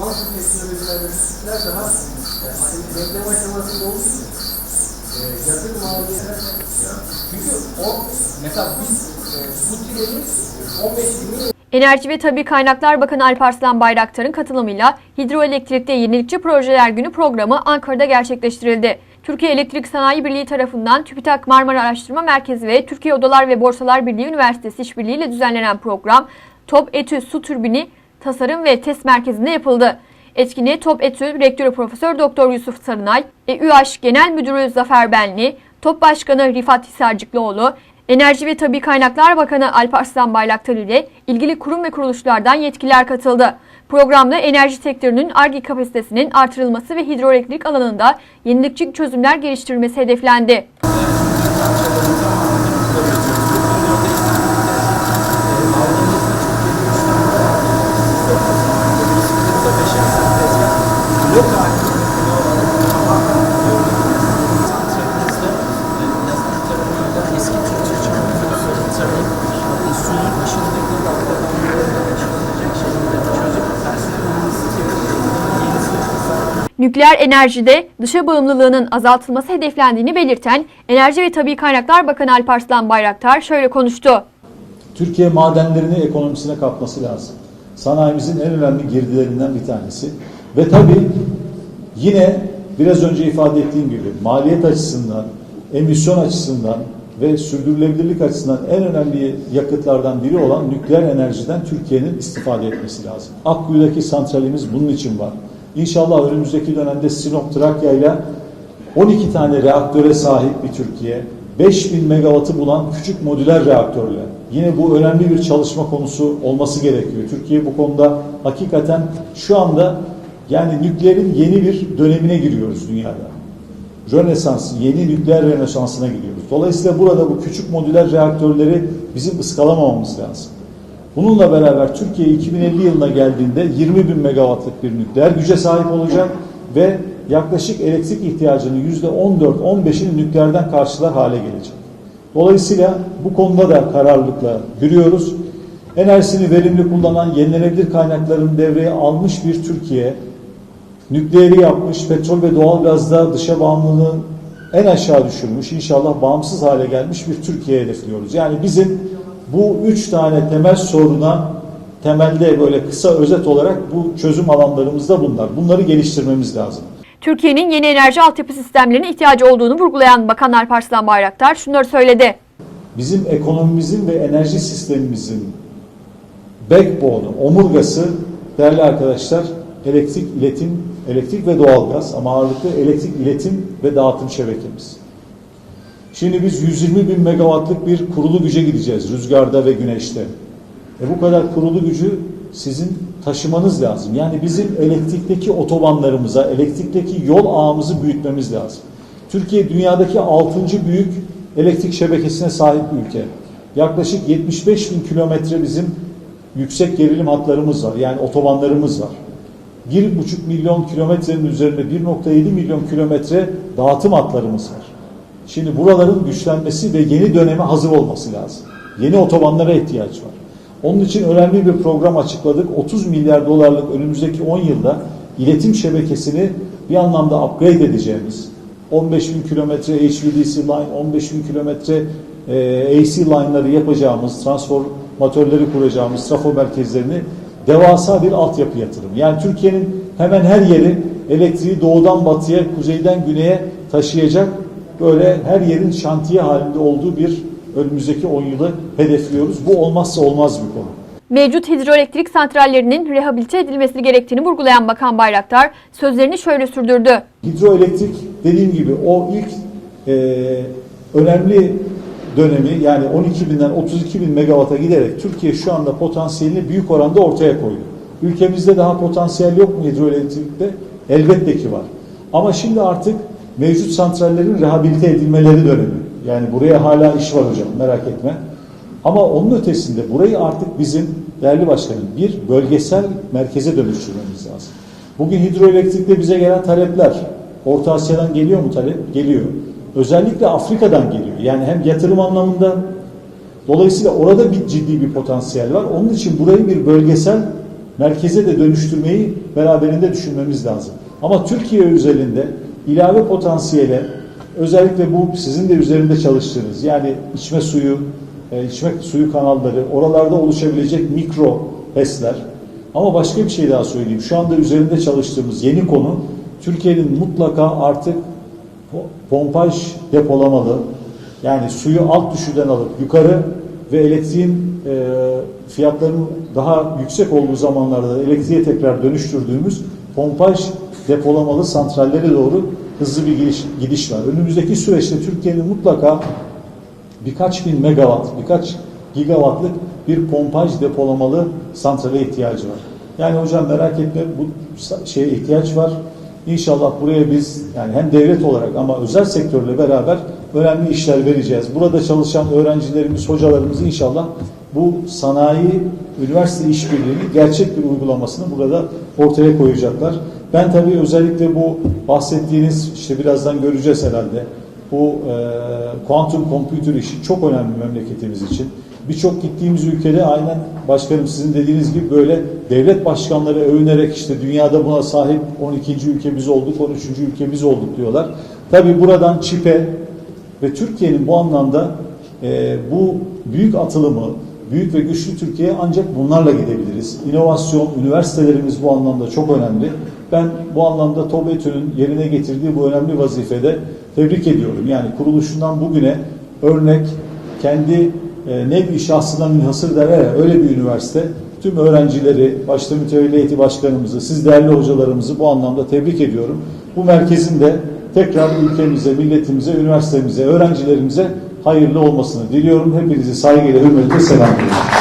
kuantum teknolojilerde sistemler daha hani bekleme aşamasında olduğu için e, yatırım maliyeti çünkü o mesela biz e, bu treni 15-20 yıl Enerji ve Tabi Kaynaklar Bakanı Alparslan Bayraktar'ın katılımıyla Hidroelektrik'te Yenilikçi Projeler Günü programı Ankara'da gerçekleştirildi. Türkiye Elektrik Sanayi Birliği tarafından TÜBİTAK Marmara Araştırma Merkezi ve Türkiye Odalar ve Borsalar Birliği Üniversitesi işbirliğiyle düzenlenen program Top Etü Su Türbini Tasarım ve Test Merkezi'nde yapıldı. Etkinliğe Top Etü Rektörü Profesör Doktor Yusuf Sarınay, EÜH Genel Müdürü Zafer Benli, Top Başkanı Rifat Hisarcıklıoğlu, Enerji ve Tabi Kaynaklar Bakanı Alparslan Bayraktar ile ilgili kurum ve kuruluşlardan yetkililer katıldı. Programda enerji sektörünün ARGE kapasitesinin artırılması ve hidroelektrik alanında yenilikçi çözümler geliştirilmesi hedeflendi. Nükleer enerjide dışa bağımlılığının azaltılması hedeflendiğini belirten Enerji ve Tabi Kaynaklar Bakanı Alparslan Bayraktar şöyle konuştu. Türkiye madenlerini ekonomisine katması lazım. Sanayimizin en önemli girdilerinden bir tanesi. Ve tabii yine biraz önce ifade ettiğim gibi maliyet açısından, emisyon açısından ve sürdürülebilirlik açısından en önemli yakıtlardan biri olan nükleer enerjiden Türkiye'nin istifade etmesi lazım. Akkuyu'daki santralimiz bunun için var. İnşallah önümüzdeki dönemde Sinop Trakya ile 12 tane reaktöre sahip bir Türkiye, 5000 megawattı bulan küçük modüler reaktörler. Yine bu önemli bir çalışma konusu olması gerekiyor. Türkiye bu konuda hakikaten şu anda yani nükleerin yeni bir dönemine giriyoruz dünyada. Rönesans, yeni nükleer rönesansına gidiyoruz. Dolayısıyla burada bu küçük modüler reaktörleri bizim ıskalamamamız lazım. Bununla beraber Türkiye 2050 yılına geldiğinde 20 bin megawattlık bir nükleer güce sahip olacak ve yaklaşık elektrik ihtiyacının %14-15'ini nükleerden karşılar hale gelecek. Dolayısıyla bu konuda da kararlılıkla yürüyoruz. Enerjisini verimli kullanan yenilenebilir kaynakların devreye almış bir Türkiye, nükleeri yapmış, petrol ve doğalgazda dışa bağımlılığı en aşağı düşürmüş, inşallah bağımsız hale gelmiş bir Türkiye hedefliyoruz. Yani bizim bu üç tane temel soruna temelde böyle kısa özet olarak bu çözüm alanlarımız da bunlar. Bunları geliştirmemiz lazım. Türkiye'nin yeni enerji altyapı sistemlerine ihtiyacı olduğunu vurgulayan Bakan Alparslan Bayraktar şunları söyledi. Bizim ekonomimizin ve enerji sistemimizin backbone'u, omurgası değerli arkadaşlar elektrik iletim, elektrik ve doğalgaz ama ağırlıklı elektrik iletim ve dağıtım şebekemiz. Şimdi biz 120 bin megawattlık bir kurulu güce gideceğiz rüzgarda ve güneşte. E bu kadar kurulu gücü sizin taşımanız lazım. Yani bizim elektrikteki otobanlarımıza, elektrikteki yol ağımızı büyütmemiz lazım. Türkiye dünyadaki 6. büyük elektrik şebekesine sahip bir ülke. Yaklaşık 75 bin kilometre bizim yüksek gerilim hatlarımız var. Yani otobanlarımız var. 1,5 milyon kilometrenin üzerinde 1,7 milyon kilometre dağıtım hatlarımız var. Şimdi buraların güçlenmesi ve yeni döneme hazır olması lazım. Yeni otobanlara ihtiyaç var. Onun için önemli bir program açıkladık. 30 milyar dolarlık önümüzdeki 10 yılda iletim şebekesini bir anlamda upgrade edeceğimiz 15 bin kilometre HVDC line, 15 bin kilometre e, AC line'ları yapacağımız, transformatörleri kuracağımız trafo merkezlerini devasa bir altyapı yatırım. Yani Türkiye'nin hemen her yeri elektriği doğudan batıya, kuzeyden güneye taşıyacak böyle her yerin şantiye halinde olduğu bir önümüzdeki 10 yılı hedefliyoruz. Bu olmazsa olmaz bir konu. Mevcut hidroelektrik santrallerinin rehabilite edilmesi gerektiğini vurgulayan Bakan Bayraktar sözlerini şöyle sürdürdü. Hidroelektrik dediğim gibi o ilk e, önemli dönemi yani 12 binden 32 bin megawata giderek Türkiye şu anda potansiyelini büyük oranda ortaya koydu. Ülkemizde daha potansiyel yok mu hidroelektrikte? Elbette ki var. Ama şimdi artık mevcut santrallerin rehabilite edilmeleri dönemi. Yani buraya hala iş var hocam merak etme. Ama onun ötesinde burayı artık bizim değerli başkanım bir bölgesel merkeze dönüştürmemiz lazım. Bugün hidroelektrikte bize gelen talepler Orta Asya'dan geliyor mu talep? Geliyor. Özellikle Afrika'dan geliyor. Yani hem yatırım anlamında dolayısıyla orada bir ciddi bir potansiyel var. Onun için burayı bir bölgesel merkeze de dönüştürmeyi beraberinde düşünmemiz lazım. Ama Türkiye özelinde ilave potansiyele özellikle bu sizin de üzerinde çalıştığınız yani içme suyu, e, içme suyu kanalları, oralarda oluşabilecek mikro HES'ler. Ama başka bir şey daha söyleyeyim. Şu anda üzerinde çalıştığımız yeni konu Türkiye'nin mutlaka artık po- pompaj depolamalı. Yani suyu alt düşüden alıp yukarı ve elektriğin e, fiyatlarının daha yüksek olduğu zamanlarda da elektriğe tekrar dönüştürdüğümüz pompaj depolamalı santrallere doğru hızlı bir gidiş, gidiş var. Önümüzdeki süreçte Türkiye'nin mutlaka birkaç bin megawatt, birkaç gigawattlık bir pompaj depolamalı santrale ihtiyacı var. Yani hocam merak etme bu şeye ihtiyaç var. İnşallah buraya biz yani hem devlet olarak ama özel sektörle beraber önemli işler vereceğiz. Burada çalışan öğrencilerimiz, hocalarımız inşallah bu sanayi, üniversite işbirliğini gerçek bir uygulamasını burada ortaya koyacaklar. Ben tabii özellikle bu bahsettiğiniz işte birazdan göreceğiz herhalde bu e, kuantum computer işi çok önemli memleketimiz için. Birçok gittiğimiz ülkede aynen başkanım sizin dediğiniz gibi böyle devlet başkanları övünerek işte dünyada buna sahip 12. ülke biz olduk, 13. ülke biz olduk diyorlar. Tabii buradan çipe ve Türkiye'nin bu anlamda e, bu büyük atılımı, büyük ve güçlü Türkiye'ye ancak bunlarla gidebiliriz. İnovasyon, üniversitelerimiz bu anlamda çok önemli. Ben bu anlamda TOBETÜ'nün yerine getirdiği bu önemli vazifede tebrik ediyorum. Yani kuruluşundan bugüne örnek kendi e, nevi şahsına münhasır derler öyle bir üniversite. Tüm öğrencileri, başta mütevelli heyeti başkanımızı, siz değerli hocalarımızı bu anlamda tebrik ediyorum. Bu merkezin de tekrar ülkemize, milletimize, üniversitemize, öğrencilerimize hayırlı olmasını diliyorum. Hepinizi saygıyla, hürmetle selamlıyorum.